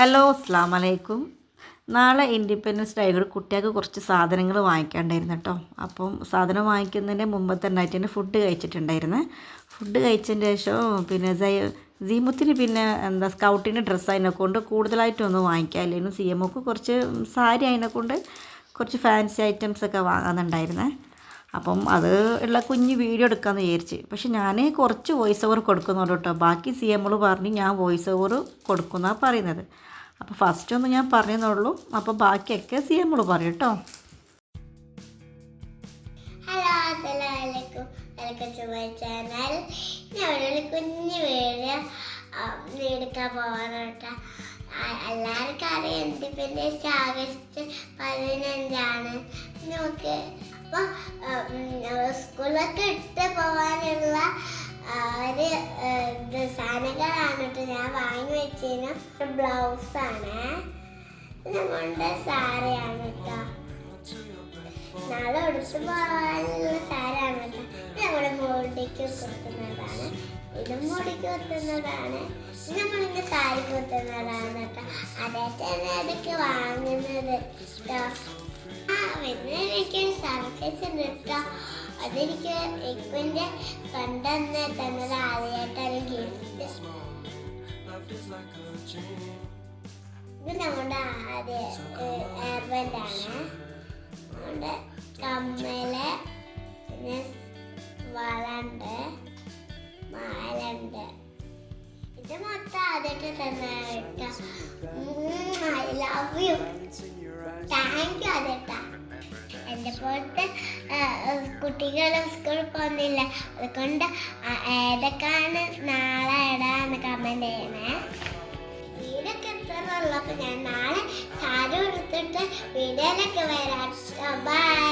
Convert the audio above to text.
Hello അസ്സാം വലൈക്കും നാളെ ഇൻഡിപെൻഡൻസ് ഡേ ആയതുകൊണ്ട് കുട്ടികൾക്ക് കുറച്ച് സാധനങ്ങൾ വാങ്ങിക്കാണ്ടായിരുന്നു കേട്ടോ. അപ്പം സാധനം വാങ്ങിക്കുന്നതിന്റെ മുമ്പ് തന്നെ ആയിട്ട് തന്നെ ഫുഡ് കഴിച്ചിട്ടുണ്ടായിരുന്നു. ഫുഡ് കഴിച്ചതിന് ശേഷം പിന്നെ സീമുത്തിന് പിന്നെ എന്താ സ്കൗട്ടിന്റെ ഡ്രസ്സ് അതിനെ കൊണ്ട് കൂടുതലായിട്ടൊന്നും വാങ്ങിക്കാനില്ലായിരുന്നു. സി എമ്മക്ക് കുറച്ച് സാരി അതിനെ കൊണ്ട് കുറച്ച് ഫാൻസി ഐറ്റംസ് ഒക്കെ വാങ്ങാനുണ്ടായിരുന്നേ അപ്പം അത് ഉള്ള കുഞ്ഞ് വീഡിയോ എടുക്കാമെന്ന് വിചാരിച്ച്. പക്ഷെ ഞാൻ കുറച്ച് വോയിസ് ഓവർ കൊടുക്കുന്നുള്ളൂ കേട്ടോ. ബാക്കി സി എമ്മൾ പറഞ്ഞ് ഞാൻ വോയിസ് ഓവർ കൊടുക്കുന്നതാണ് പറയുന്നത്. അപ്പോൾ ഫസ്റ്റ് ഒന്ന് ഞാൻ പറഞ്ഞെന്നുള്ളൂ അപ്പോൾ ബാക്കിയൊക്കെ സി എമ്മൾ പറയും കേട്ടോ. Hello welcome to my channel. ഞാൻ ഒരു വീഡിയോ എടുക്കാൻ പോകാനാണ് എല്ലാവർക്കും അറിയാം. ഇൻഡിപെൻഡൻസ് ആഗസ്റ്റ് പതിനഞ്ചാണ്. നമുക്ക് അപ്പോൾ സ്കൂളിലൊക്കെ ഇട്ട് പോകാനുള്ള ഒരു ഇത് സാധനങ്ങളാണ് കേട്ടോ. ഞാൻ വാങ്ങി വെച്ചിരുന്നു ബ്ലൗസാണ്. നമ്മളുടെ സാരിയാണ് കേട്ടോ. നാളെ ഉടുത്തു പോകാനുള്ള സാരാണ് കേട്ടോ. ഞങ്ങളുടെ മുടിക്ക് കുത്തുന്നതാണ്. ഇതും മുടിക്ക് കുത്തുന്നതാണ്. നമ്മളിങ്ങനെ സാരി കുത്തുന്നതാണ് കേട്ടോ. അതേ തന്നെ അതൊക്കെ വാങ്ങുന്നത് കേട്ടോ. പിന്നെ എനിക്കൊരു സർപ്രൈസ് ഉണ്ട് കേട്ടോ. അതെനിക്ക് ഇപ്പന്റെ പണ്ടെന്ന് തന്നത് ആദ്യമായിട്ടാണ് ഗിഫ്റ്റ് ഇത് നമ്മുടെ ആദ്യ എയർബൻഡാണ് നമ്മുടെ കമ്മൽ പിന്നെ വളണ്ട് മാലുണ്ട്. ഇത് മൊത്തം ആദ്യമായിട്ട് തന്നെ കേട്ടോ. ഐ ലവ് യു പോലത്തെ കുട്ടികൾ സ്കൂളിൽ പോകുന്നില്ല. അതുകൊണ്ട് ഏതൊക്കെയാണ് നാളെ ഇടാന്ന് കമന്റ് ചെയ്യണേ. വീടൊക്കെ എത്ര ഉള്ളപ്പോൾ ഞാൻ നാളെ സാരി എടുത്തിട്ട് വീഡിയോയിലൊക്കെ വരാം. ബൈ